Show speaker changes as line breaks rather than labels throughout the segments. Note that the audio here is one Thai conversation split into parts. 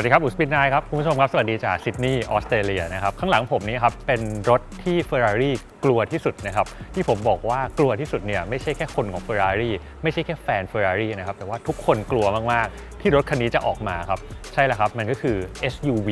สวัสดีครับ อุสปินนายครับ คุณผู้ชมครับ สวัสดีจากซิดนีย์ออสเตรเลียนะครับ ข้างหลังผมนี้ครับ เป็นรถที่ Ferrari กลัวที่สุดนะครับ ที่ผมบอกว่ากลัวที่สุดเนี่ย ไม่ใช่แค่คนของ Ferrari ไม่ใช่แค่แฟน Ferrari นะครับ แต่ว่าทุกคนกลัวมาก ๆ ที่รถคันนี้จะออกมาครับ ใช่แล้วครับ มันก็คือ SUV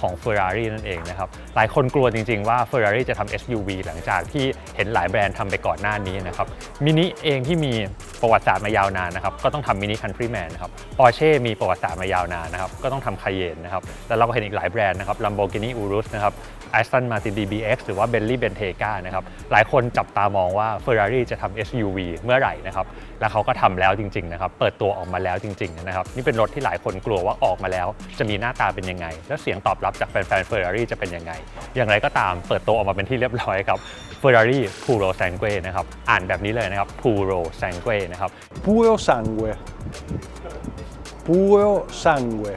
ของ Ferrari นั่นเองนะครับหลายคนกลัวจริง ๆ ว่า Ferrari จะทำ SUV หลังจากที่เห็นหลายแบรนด์ทำไปก่อนหน้านี้นะครับมินิเองที่มีประวัติศาสตร์มายาวนานนะครับก็ต้องทำมินิคันทรีแมนนะครับปอร์เช่มีประวัติศาสตร์มายาวนานนะครับก็ต้องทำคายเยนนะครับแล้วเราก็เห็นอีกหลายแบรนด์นะครับ Lamborghini Urus นะครับ Aston Martin DBX หรือว่า Bentley Bentayga นะครับ หลายคนจับตามองว่า Ferrari จะทำ SUV เมื่อไหร่นะครับ แล้วเขาก็ทำแล้วจริง ๆ นะครับ เปิดตัวออกมาแล้วจริง ๆ นะครับ นี่เป็นรถที่หลายคนกลัวว่าออกมาแล้ว จะมีหน้าตาเป็นยังไง แล้วเสียงตอบรับจากแฟนๆ Ferrari จะเป็นยังไง อย่างไรก็ตามเปิดตัวออกมาเป็นที่เรียบร้อยครับ Ferrari Puro Sangue นะครับอ่านแบบนี้เลยนะครับ Puro Sangue นะครับ
Puro sangue. Puro sangue.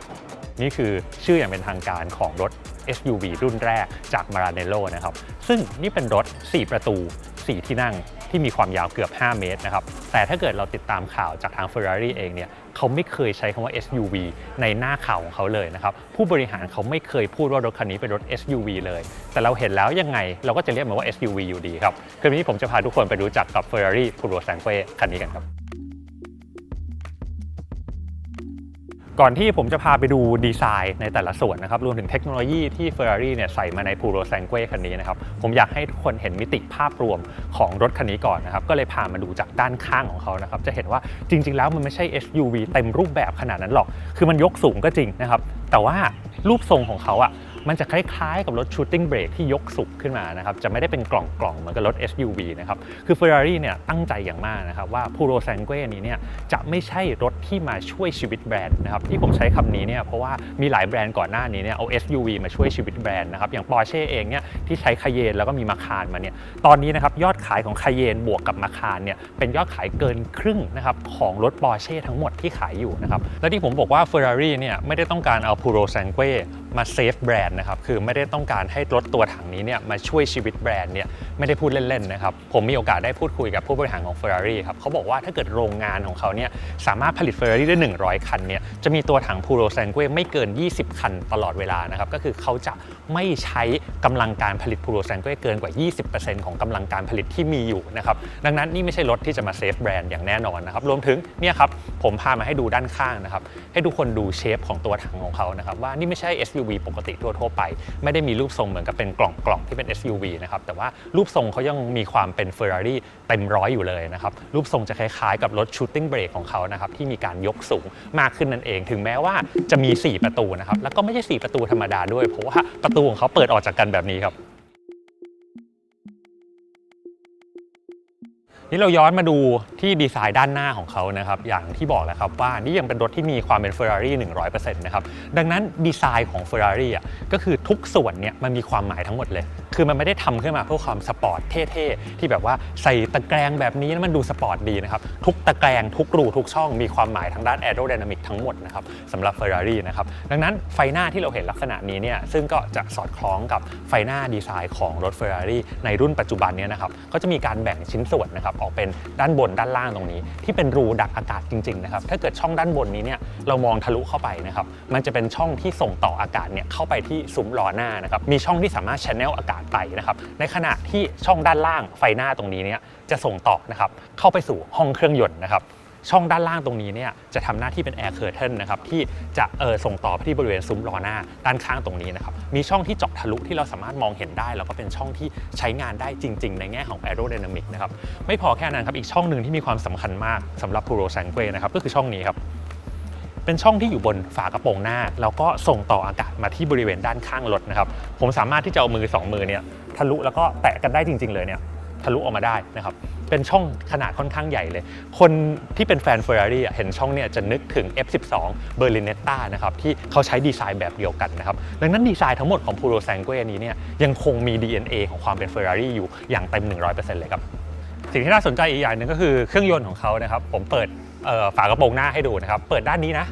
นี่คือชื่ออย่างเป็นทางการของรถ SUV รุ่นแรกจาก Maranello นะครับ ซึ่งนี่เป็นรถ 4 ประตู 4 ที่นั่ง ที่มีความยาวเกือบ 5 เมตรนะครับ แต่ถ้าเกิดเราติดตามข่าวจากทาง Ferrari เองเนี่ยเขาไม่เคยใช้คำว่า SUV ในหน้าข่าวของเขาเลยนะครับ ผู้บริหารเขาไม่เคยพูดว่ารถคันนี้เป็นรถ SUV เลย แต่เราเห็นแล้วยังไงเราก็จะเรียกมันว่า SUV อยู่ดีครับคืนนี้ผมจะพาทุกคนไปรู้จักกับ Ferrari Puro Sangue คันนี้กันครับ ก่อนที่ผมจะพาไปดูดีไซน์ในแต่ละส่วนนะครับรวมถึงเทคโนโลยีที่ Ferrari เนี่ยใส่มาใน Puro Sangue คันนี้นะครับผมอยากให้ทุกคนเห็นมิติภาพรวมของรถคันนี้ก่อนนะครับก็เลยพามาดูจากด้านข้างของเขานะครับจะเห็นว่าจริง ๆ แล้วมันไม่ใช่ SUV เต็มรูปแบบขนาดนั้นหรอก คือมันยกสูงก็จริงนะครับแต่ว่ารูปทรงของเขาอะ มันจะคล้ายๆกับรถ Shooting Brake ที่ยกสูงขึ้นมานะครับ จะไม่ได้เป็นกล่องๆ เหมือนกับรถ SUV นะครับ คือ Ferrari เนี่ยตั้งใจอย่างมากนะครับ ว่า Puro Sangue นี้เนี่ยจะไม่ใช่รถที่มาช่วยชีวิตแบรนด์นะครับ ที่ผมใช้คำนี้เนี่ยเพราะว่ามีหลายแบรนด์ก่อนหน้านี้เนี่ยเอา SUV มาช่วยชีวิตแบรนด์นะครับ อย่าง Porsche เองเนี่ยที่ใช้คาเยนแล้วก็มีมาคารมาเนี่ย ตอนนี้นะครับยอดขายของคาเยนบวกกับมาคารเนี่ยเป็นยอดขายเกินครึ่งนะครับของรถ Porsche ทั้งหมดที่ขายอยู่นะครับ และที่ผมบอกว่า Ferrari เนี่ยไม่ได้ต้องการเอา Puro Sangue มาเซฟแบรนด์นะครับคือไม่ได้ต้องการให้รถตัวถังนี้เนี่ยมาช่วยชีวิตแบรนด์เนี่ยไม่ได้พูดเล่นๆนะครับผมมีโอกาสได้พูดคุยกับผู้บริหารของ Ferrari ครับเขาบอกว่าถ้าเกิดโรงงานของเขาเนี่ยสามารถผลิต Ferrari ได้ 100 คันเนี่ยจะมีตัวถัง Puro Sangue ไม่เกิน 20 คันตลอดเวลานะครับก็คือเขาจะไม่ใช้กำลังการผลิต Puro Sangue เกินกว่า 20%ของกำลังการผลิตที่มีอยู่นะครับดังนั้นนี่ไม่ใช่รถที่จะมาเซฟแบรนด์อย่างแน่นอนนะครับรวมถึงเนี่ยครับ ผมพามาให้ดูด้านข้างนะครับให้ทุกคนดูเชฟของตัวถังของเขานะครับว่านี่ไม่ใช่ SUV ปกติทั่วๆไป ไม่ได้มีรูปทรงเหมือนกับเป็นกล่องกล่องที่เป็น SUV นะครับแต่ว่ารูปทรงเขายังมีความเป็น Ferrari เต็มร้อยอยู่เลยนะครับรูปทรงจะคล้ายๆกับรถ Shooting Brake ของเขานะครับที่มีการยกสูงมากขึ้นนั่นเอง ถึงแม้ว่าจะมี 4 ประตูนะครับแล้วก็ไม่ใช่ 4 ประตูธรรมดาด้วย เพราะว่าประตูของเขาเปิดออกจากกันแบบนี้ครับ นี่เราย้อนมาดูที่ดีไซน์ด้านหน้าของเขานะครับ อย่างที่บอกแล้วครับว่านี่ยังเป็นรถที่มีความเป็น Ferrari 100%นะครับ ดังนั้นดีไซน์ของ Ferrari อะก็คือทุกส่วนเนี่ยมันมีความหมายทั้งหมดเลย คือมันไม่ได้ทำขึ้นมาเพื่อความสปอร์ตเท่ๆ ที่แบบว่าใส่ตะแกรงแบบนี้แล้วมันดูสปอร์ตดีนะครับทุกตะแกรงทุกรูทุกช่องมีความหมายทางด้าน aerodynamic ทั้งหมดนะครับสำหรับ Ferrari นะครับดังนั้นไฟหน้าที่เราเห็นลักษณะนี้เนี่ยซึ่งก็จะสอดคล้องกับไฟหน้าดีไซน์ของรถ Ferrari ในรุ่นปัจจุบันเนี้นะครับก็จะมีการแบ่งชิ้นส่วนนะครับออกเป็นด้านบนด้านล่างตรงนี้ ที่เป็นรูดักอากาศจริงๆนะครับถ้าเกิดช่องด้านบนนี้เนี่ยเรามองทะลุเข้าไปนะครับมันจะเป็นช่องที่ส่งต่ออากาศเนี่ยเข้าไปที่ซุ้มล้อหน้านะครับมีช่องที่สามารถ channel อากาศไปนะครับในขณะที่ช่องด้านล่างไฟหน้าตรงนี้เนี่ยจะส่งต่อนะครับเข้าไปสู่ห้องเครื่องยนต์นะครับช่องด้านล่างตรงนี้เนี่ยจะทำหน้าที่เป็น air curtain นะครับที่จะเออส่งต่อไปที่บริเวณซุ้มล้อหน้าด้านข้างตรงนี้นะครับมีช่องที่เจาะทะลุที่เราสามารถมองเห็นได้ แล้วก็เป็นช่องที่ใช้งานได้จริง ๆ ในแง่ของ aerodynamic นะครับไม่พอแค่นั้นครับอีกช่องหนึ่งที่มีความสำคัญมากสำหรับ Puro Sangue นะครับก็คือช่องนี้ครับ เป็นช่องที่อยู่บนฝากระโปรงหน้า แล้วก็ส่งต่ออากาศมาที่บริเวณด้านข้างรถนะครับ ผมสามารถที่จะเอามือ 2 มือเนี่ยทะลุแล้วก็แตะกันได้จริง ๆ เลยเนี่ยทะลุออกมาได้นะครับ เป็นช่องขนาดค่อนข้างใหญ่เลย คนที่เป็นแฟน Ferrari อ่เห็นช่องเนี่ยจะนึกถึง F12 Berlinetta นะครับที่เขาใช้ดีไซน์แบบเดียวกันนะครับ ดังนั้นดีไซน์ทั้งหมดของ Puro Sangue นี้เนี่ยยังคงมี DNA ของความเป็น Ferrari อยู่อย่างเต็ม 100%เลยครับ สิ่งที่น่าสนใจอีกอย่างหนึ่งก็คือเครื่องยนต์ของเขานะครับ ผมเปิด ฝากระโปรงหน้าให้ดูนะครับ เปิดด้านนี้นะ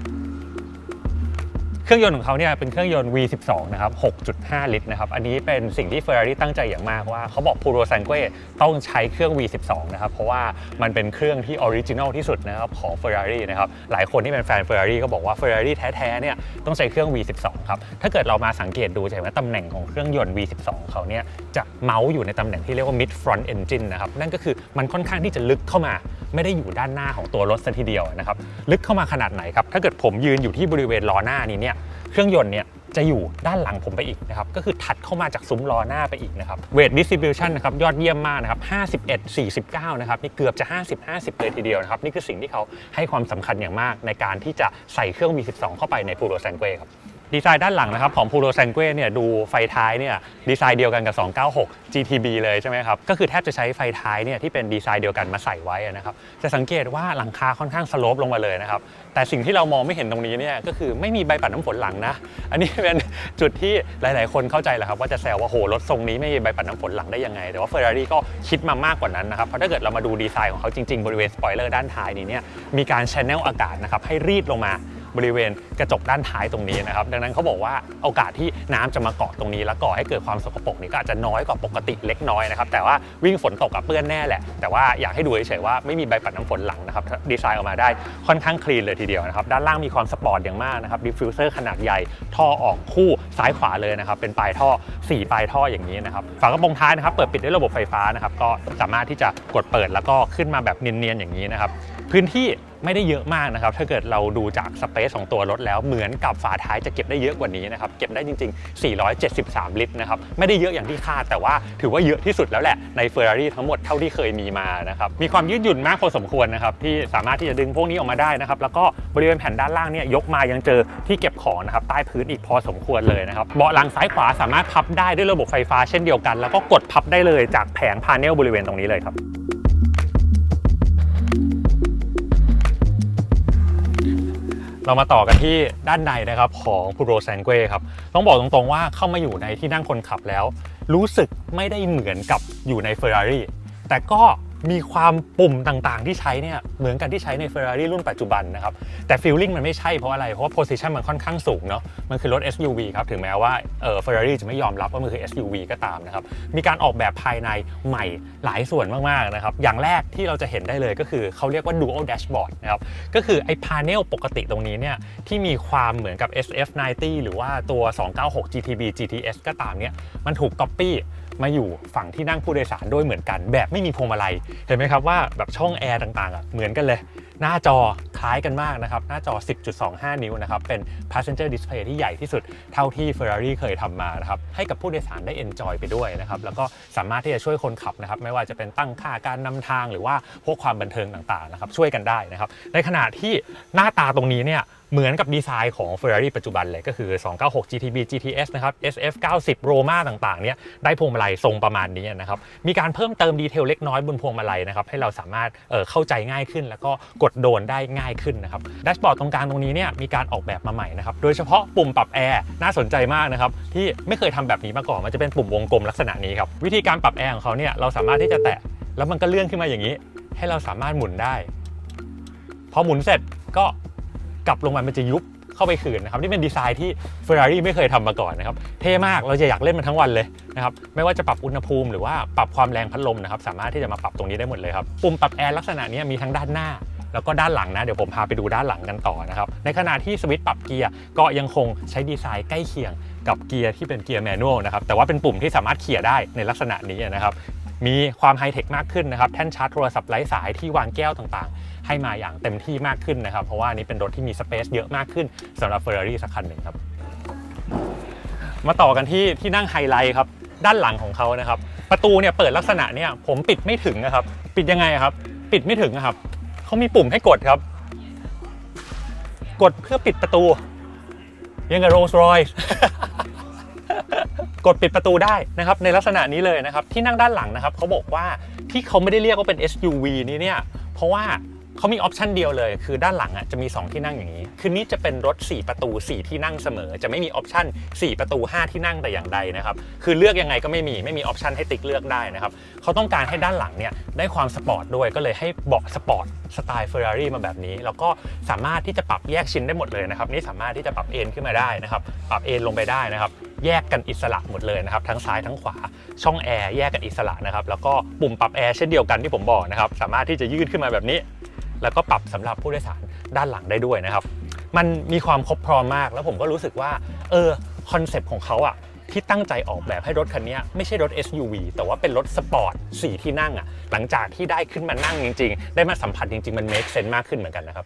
เครื่องยนต์ของเขาเนี่ยเป็นเครื่องยนต์ V12 นะครับ 6.5 ลิตรนะครับ อันนี้เป็นสิ่งที่ Ferrari ตั้งใจอย่างมากว่าเขาบอก Puro Sangue ต้องใช้เครื่อง V12 นะครับ เพราะว่ามันเป็นเครื่องที่ออริจินอลที่สุดนะครับของ Ferrari นะครับ หลายคนที่เป็นแฟน Ferrari ก็บอกว่า Ferrari แท้ๆ เนี่ยต้องใช้เครื่อง V12 ครับ ถ้าเกิดเรามาสังเกตดูจะเห็นว่าตำแหน่งของเครื่องยนต์ V12 เขาเนี่ยจะเมาส์อยู่ในตำแหน่งที่เรียกว่า mid front engine นะครับ นั่นก็คือมันค่อนข้างที่จะลึกเข้ามา ไม่ได้อยู่ด้านหน้าของตัวรถซะทีเดียวนะครับ ลึกเข้ามาขนาดไหนครับ ถ้าเกิดผมยืนอยู่ที่บริเวณล้อหน้านี้เนี่ยเครื่องยนต์เนี่ยจะอยู่ด้านหลังผมไปอีกนะครับ ก็คือถัดเข้ามาจากซุ้มล้อหน้าไปอีกนะครับเวทดิสติบิวชันนะครับยอดเยี่ยมมากนะครับ51 49 นะครับ นี่เกือบจะ 50 50 เลยทีเดียวนะครับ นี่คือสิ่งที่เขาให้ความสำคัญอย่างมากในการที่จะใส่เครื่อง V12 เข้าไปในปูโรแซนเก้ครับ ดีไซน์ด้านหลังนะครับของ Puro Sangue เนี่ยดูไฟท้ายเนี่ยดีไซน์เดียวกันกับ 296 GTB เลยใช่ไหมครับ ก็คือแทบจะใช้ไฟท้ายเนี่ยที่เป็นดีไซน์เดียวกันมาใส่ไว้นะครับ จะสังเกตว่าหลังคาค่อนข้างสโลปลงมาเลยนะครับ แต่สิ่งที่เรามองไม่เห็นตรงนี้เนี่ยก็คือไม่มีใบปัดน้ำฝนหลังนะ อันนี้เป็นจุดที่หลาย ๆ คนเข้าใจแหละครับว่าจะแซวว่าโหรถทรงนี้ไม่มีใบปัดน้ำฝนหลังได้ยังไง แต่ว่า Ferrari ก็คิดมามากกว่านั้นนะครับเพราะถ้าเกิดเรามาดูดีไซน์ของเขาจริง ๆ บริเวณสปอยเลอร์ด้านท้ายนี้เนี่ยมีการชแนลอากาศนะครับให้รีดลงมา บริเวณกระจกด้านท้ายตรงนี้นะครับดังนั้นเขาบอกว่าโอกาสที่น้ำจะมาเกาะตรงนี้ แล้วก่อให้เกิดความสกปรกนี่ก็อาจจะน้อยกว่าปกติเล็กน้อยนะครับแต่ว่าวิ่งฝนตกกับเปื้อนแน่แหละ แต่ว่าอยากให้ดูเฉยๆว่าไม่มีใบปัดน้ำฝนหลังนะครับดีไซน์ออกมาได้ค่อนข้างคลีนเลยทีเดียวนะครับด้านล่างมีความสปอร์ตอย่างมากนะครับดิฟฟิวเซอร์ขนาดใหญ่ท่อออกคู่ซ้ายขวาเลยนะครับเป็นปลายท่อ 4 ปลายท่ออย่างนี้นะครับฝากระโปรงท้ายนะครับเปิดปิดด้วยระบบไฟฟ้านะครับก็สามารถที่จะกดเปิดแล้วก็ขึ้นมาแบบเนียนๆอย่างนี้นะครับ พื้นที่ไม่ได้เยอะมากนะครับ ถ้าเกิดเราดูจากสเปซของตัวรถแล้วเหมือนกับฝาท้ายจะเก็บได้เยอะกว่านี้นะครับ เก็บได้จริง ๆ 473 ลิตรนะครับ ไม่ได้เยอะอย่างที่คาด แต่ว่าถือว่าเยอะที่สุดแล้วแหละใน Ferrari ทั้งหมดเท่าที่เคยมีมานะครับ มีความยืดหยุ่นมากพอสมควรนะครับ ที่สามารถที่จะดึงพวกนี้ออกมาได้นะครับ แล้วก็บริเวณแผ่นด้านล่างเนี่ยยกมายังเจอที่เก็บของนะครับใต้พื้นอีกพอสมควรเลยนะครับ เบาะหลังซ้ายขวาสามารถพับได้ด้วยระบบไฟฟ้าเช่นเดียวกัน แล้วก็กดพับได้เลยจากแผงพาเนลบริเวณตรงนี้เลยครับ เรามาต่อกันที่ด้านในนะครับของพูโรแซงเกครับ ต้องบอกตรงๆว่าเข้ามาอยู่ในที่นั่งคนขับแล้ว รู้สึกไม่ได้เหมือนกับอยู่ใน Ferrari แต่ก็ มีความปุ่มต่างๆ ที่ใช้เนี่ยเหมือนกันที่ใช้ใน Ferrari รุ่นปัจจุบันนะครับ แต่ feeling มันไม่ใช่เพราะอะไร เพราะว่า position มันค่อนข้างสูงเนาะมันคือรถ SUV ครับ ถึงแม้ว่าเออ Ferrari จะไม่ยอมรับว่ามันคือ SUV ก็ตามนะครับ มีการออกแบบภายในใหม่หลายส่วนมากๆนะครับ อย่างแรกที่เราจะเห็นได้เลยก็คือเขาเรียกว่า dual dashboard นะครับก็คือไอ้พาเนลปกติตรงนี้เนี่ยที่มีความเหมือนกับ SF90 หรือว่าตัว 296 GTB GTS ก็ตามเนี่ยมันถูก copy มาอยู่ฝั่งที่นั่งผู้โดยสารด้วยเหมือนกัน แบบไม่มีพวงมาลัยเห็นไหมครับว่าแบบช่องแอร์ต่างๆอะเหมือนกันเลย หน้าจอคล้ายกันมากนะครับ หน้าจอ 10.25 นิ้วนะครับ เป็น passenger display ที่ใหญ่ที่สุดเท่าที่ Ferrari เคยทำมานะครับ ให้กับผู้โดยสารได้ enjoy ไปด้วยนะครับ แล้วก็สามารถที่จะช่วยคนขับนะครับ ไม่ว่าจะเป็นตั้งค่าการนำทางหรือว่าพวกความบันเทิงต่างๆนะครับ ช่วยกันได้นะครับ ในขณะที่หน้าตาตรงนี้เนี่ย เหมือนกับดีไซน์ของ Ferrari ปัจจุบันเลยก็คือ 296 GTB GTS นะครับ SF 90 Roma ต่างๆเนี่ยได้พวงมาลัยทรงประมาณนี้นะครับมีการเพิ่มเติมดีเทลเล็กน้อยบนพวงมาลัยนะครับให้เราสามารถเอ่อเข้าใจง่ายขึ้น แล้วก็กดโดนได้ง่ายขึ้นนะครับแดชบอร์ดตรงกลางตรงนี้เนี่ยมีการออกแบบมาใหม่นะครับโดยเฉพาะปุ่มปรับแอร์น่าสนใจมากนะครับที่ไม่เคยทำแบบนี้มาก่อนมันจะเป็นปุ่มวงกลมลักษณะนี้ครับวิธีการปรับแอร์ของเขาเนี่ยเราสามารถที่จะแตะแล้วมันก็เลื่อนขึ้นมาอย่างนี้ ให้เราสามารถหมุนได้ พอหมุนเสร็จก็ กลับลงมามันจะยุบเข้าไปคืนนะครับนี่เป็นดีไซน์ที่ Ferrari ไม่เคยทำมาก่อนนะครับเท่มากเราจะอยากเล่นมันทั้งวันเลยนะครับไม่ว่าจะปรับอุณหภูมิหรือว่าปรับความแรงพัดลมนะครับสามารถที่จะมาปรับตรงนี้ได้หมดเลยครับปุ่มปรับแอร์ลักษณะนี้มีทั้งด้านหน้าแล้วก็ด้านหลังนะเดี๋ยวผมพาไปดูด้านหลังกันต่อนะครับในขณะที่สวิตช์ปรับเกียร์ก็ยังคงใช้ดีไซน์ใกล้เคียงกับเกียร์ที่เป็นเกียร์แมนนวลนะครับแต่ว่าเป็นปุ่มที่สามารถเขี่ยได้ในลักษณะนี้นะครับมีความไฮเทคมากขึ้นนะครับแท่นชาร์จโทรศัพท์ไร้สายที่วางแก้วต่าง ให้มาอย่างเต็มที่มากขึ้นนะครับ เพราะว่าอันนี้เป็นรถที่มีสเปซเยอะมากขึ้นสำหรับ Ferrari สักคันหนึ่งครับ มาต่อกันที่ที่นั่งไฮไลท์ครับ ด้านหลังของเขานะครับ ประตูเนี่ยเปิดลักษณะเนี่ยผมปิดไม่ถึงนะครับ ปิดยังไงครับ ปิดไม่ถึงอะครับเขามีปุ่มให้กดครับ กดเพื่อปิดประตู ยังกับโรลส์รอยกดปิดประตูได้นะครับในลักษณะนี้เลยนะครับที่นั่งด้านหลังนะครับเขาบอกว่าที่เขาไม่ได้เรียกว่าเป็น SUV นี้เนี่ยเพราะว่า เขามีออปชันเดียวเลย คือด้านหลังอะจะมี 2 ที่นั่งอย่างนี้ คือนี้จะเป็นรถ 4 ประตู 4 ที่นั่งเสมอ จะไม่มีออปชัน4 ประตู 5 ที่นั่งแต่อย่างใดนะครับ คือเลือกยังไงก็ไม่มี ไม่มีออปชันให้ติ๊กเลือกได้นะครับ เขาต้องการให้ด้านหลังเนี่ยได้ความสปอร์ตด้วย ก็เลยให้เบาะสปอร์ตสไตล์ Ferrari มาแบบนี้ แล้วก็สามารถที่จะปรับแยกชิ้นได้หมดเลยนะครับ นี่สามารถที่จะปรับเอ็นขึ้นมาได้นะครับ ปรับเอ็นลงไปได้นะครับ แยกกันอิสระหมดเลยนะครับ ทั้งซ้ายทั้งขวา ช่องแอร์แยกกันอิสระนะครับ แล้วก็ปุ่มปรับแอร์เช่นเดียวกันที่ผมบอกนะครับ สามารถที่จะยืดขึ้นมาแบบนี้ แล้วก็ปรับสำหรับผู้โดยสารด้านหลังได้ด้วยนะครับ มันมีความครบพร้อมมาก แล้วผมก็รู้สึกว่าเออคอนเซปต์ของเขาอะที่ตั้งใจออกแบบให้รถคันนี้ไม่ใช่รถ SUV แต่ว่าเป็นรถสปอร์ต4ที่นั่งอะหลังจากที่ได้ขึ้นมานั่งจริง ๆ ได้มาสัมผัสจริง ๆ มันเมคเซนต์มากขึ้นเหมือนกันนะครับ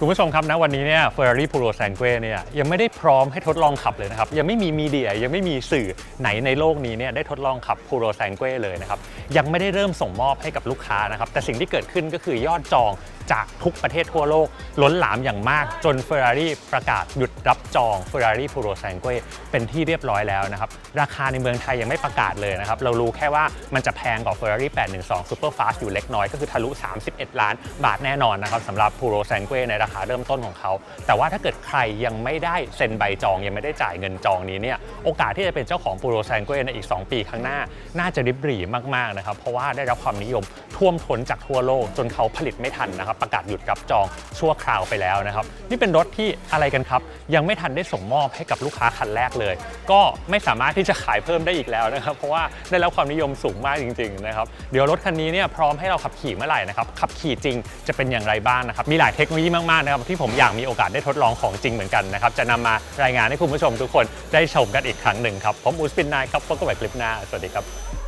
คุณผู้ชมครับนะวันนี้เนี่ย Ferrari Puro Sangue เนี่ยยังไม่ได้พร้อมให้ทดลองขับเลยนะครับ ยังไม่มีมีเดียยังไม่มีสื่อไหนในโลกนี้เนี่ยได้ทดลองขับ Puro Sangue เลยนะครับ ยังไม่ได้เริ่มส่งมอบให้กับลูกค้านะครับ แต่สิ่งที่เกิดขึ้นก็คือยอดจอง จากทุกประเทศทั่วโลก ล้นหลามอย่างมากจน Ferrari ประกาศหยุดรับจอง Ferrari Puro Sangue เป็นที่เรียบร้อยแล้วนะครับ ราคาในเมืองไทยยังไม่ประกาศเลยนะครับ เรารู้แค่ว่ามันจะแพงกว่า Ferrari 812 Superfast อยู่เล็กน้อยก็คือทะลุ 31 ล้านบาทแน่นอนนะครับสำหรับ Puro Sangue ในราคาเริ่มต้นของเขา แต่ว่าถ้าเกิดใครยังไม่ได้เซ็นใบจองยังไม่ได้จ่ายเงินจองนี้เนี่ยโอกาสที่จะเป็นเจ้าของ Puro Sangue ในอีก 2 ปีข้างหน้า น่าจะริบหรี่มากๆนะครับเพราะว่าได้รับความนิยมท่วมท้นจากทั่วโลกจนเขาผลิตไม่ทันนะครับประกาศหยุดรับจองชั่วคราวไปแล้วนะครับนี่เป็นรถที่อะไรกันครับ ยังไม่ทันได้ส่งมอบให้กับลูกค้าคันแรกเลย ก็ไม่สามารถที่จะขายเพิ่มได้อีกแล้วนะครับ เพราะว่าได้รับความนิยมสูงมากจริงๆนะครับเดี๋ยวรถคันนี้เนี่ยพร้อมให้เราขับขี่เมื่อไหร่นะครับขับขี่จริงจะเป็นอย่างไรบ้างนะครับมีหลายเทคโนโลยีมากๆนะครับที่ผมอยากมีโอกาสได้ทดลองของจริงเหมือนกันนะครับจะนำมารายงานให้คุณผู้ชมทุกคนได้ชมกันอีกครั้งหนึ่งครับผมอูสปินนายครับพบกันใหม่คลิปหน้าสวัสดีครับ